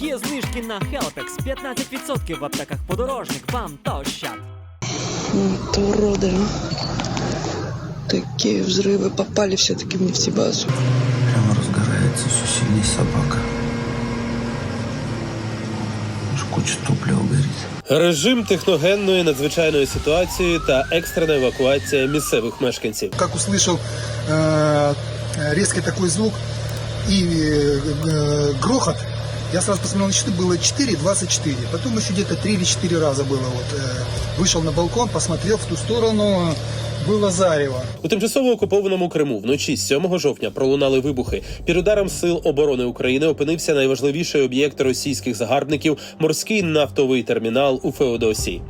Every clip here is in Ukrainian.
Є знижки на Helpex 15% в аптеках подорожник. Вам та ощад. Вот уроды. Такие взрывы попали все-таки в нефтебазу. Прямо разгорается все сильнее собака. Аж куча топлива горит. Режим техногенної надзвичайної ситуації та екстрена евакуація місцевих мешканців. как услышал э, резкий такой звук и э, грохот, я сразу посмотрел на часы, было 4.24. Потом еще где-то 3 или 4 раза было. Вот, э, вышел на балкон, посмотрел в ту сторону, было зарево. У тимчасово окупованому Криму вночі з 7 жовтня пролунали вибухи. Під ударом сил оборони України опинився найважливіший об'єкт російських загарбників морський нафтовий термінал у Феодосії.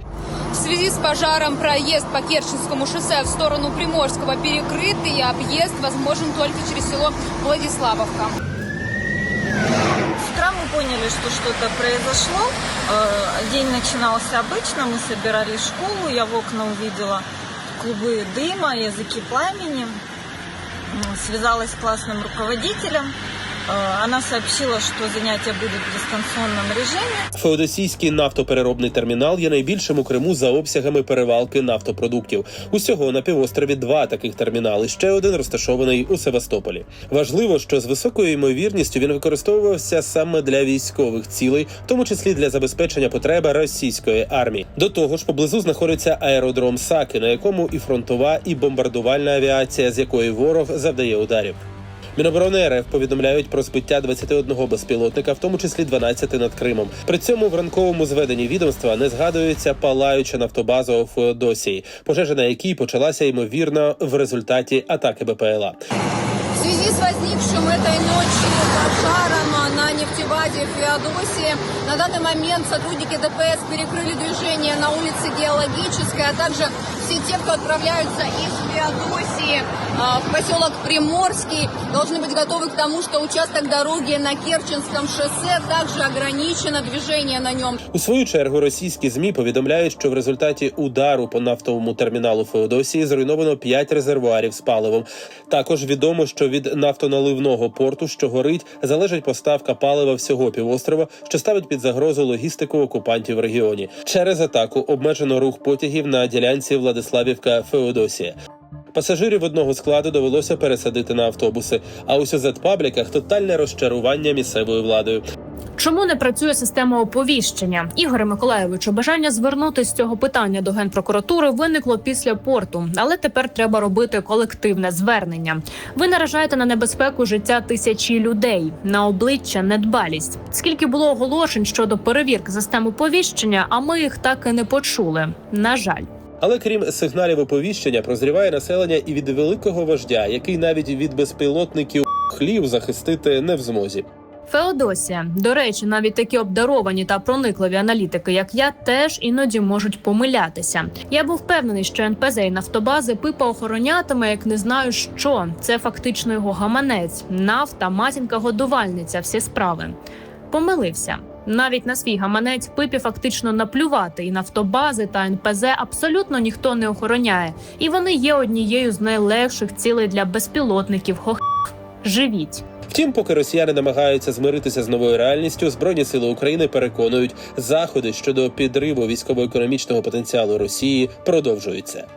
В связи с пожаром проезд по Керченскому шоссе в сторону Приморского перекрыт и объезд возможен только через село Владиславовка. С утра мы поняли, что что-то произошло. Э, День начинался обычно, мы собирали школу, я в окна увидела клубы дыма, языки пламени. М, Связалась с классным руководителем. Э, Она сообщила, что занятия будут в дистанционном режиме. Феодосійський нафтопереробний термінал є найбільшим у Криму за обсягами перевалки нафтопродуктів. Усього на півострові два таких термінали. Ще один розташований у Севастополі. Важливо, що з високою ймовірністю він використовувався саме для військових цілей, в тому числі для забезпечення потреби російської армії. До того ж, поблизу знаходиться аеродром Саки, на якому і фронтова, і бомбардувальна авіація, з якої ворог завдає ударів. Міноборони РФ повідомляють про збиття 21 безпілотника, в тому числі 12 над Кримом. При цьому в ранковому зведенні відомства не згадується палаюча нафтобаза у Феодосії, пожежа на якій почалася ймовірно в результаті атаки БПЛА. В связи с возникшим этой ночью пожаром на нефтебазе в Феодосии, на данный момент сотрудники ДПС перекрыли движение на улице Геологической, а также все те, кто отправляются из Феодосии а, в поселок Приморский, должны быть готовы к тому, что участок дороги на Керченском шоссе также ограничено движение на нем. У свою чергу російські змі повідомляють, що в результаті удару по нафтовому терміналу Феодосії зруйновано 5 резервуарів з паливом. Також відомо, що від нафтоналивного порту, що горить, залежить поставка палива всього півострова, що ставить під загрозу логістику окупантів в регіоні. Через атаку обмежено рух потягів на ділянці Владиславівка Феодосія. Пасажирів одного складу довелося пересадити на автобуси. А у сюзет-пабліках тотальне розчарування місцевою владою. Чому не працює система оповіщення? Ігоре Миколаєвичу, бажання звернутися з цього питання до генпрокуратури виникло після порту, але тепер треба робити колективне звернення. Ви наражаєте на небезпеку життя тисячі людей на обличчя недбалість. Скільки було оголошень щодо перевірки систем оповіщення, а ми їх так і не почули. На жаль. Але крім сигналів оповіщення, прозріває населення і від великого вождя, який навіть від безпілотників хлів захистити не в змозі. Феодосія, до речі, навіть такі обдаровані та проникливі аналітики, як я, теж іноді можуть помилятися. Я був впевнений, що НПЗ і нафтобази пипа охоронятиме, як не знаю що. Це фактично його гаманець, нафта, матінка, годувальниця, всі справи. Помилився. Навіть на свій гаманець пипі фактично наплювати, і нафтобази та НПЗ абсолютно ніхто не охороняє, і вони є однією з найлегших цілей для безпілотників. Хох живіть. Втім, поки росіяни намагаються змиритися з новою реальністю, збройні сили України переконують, заходи щодо підриву військово-економічного потенціалу Росії продовжуються.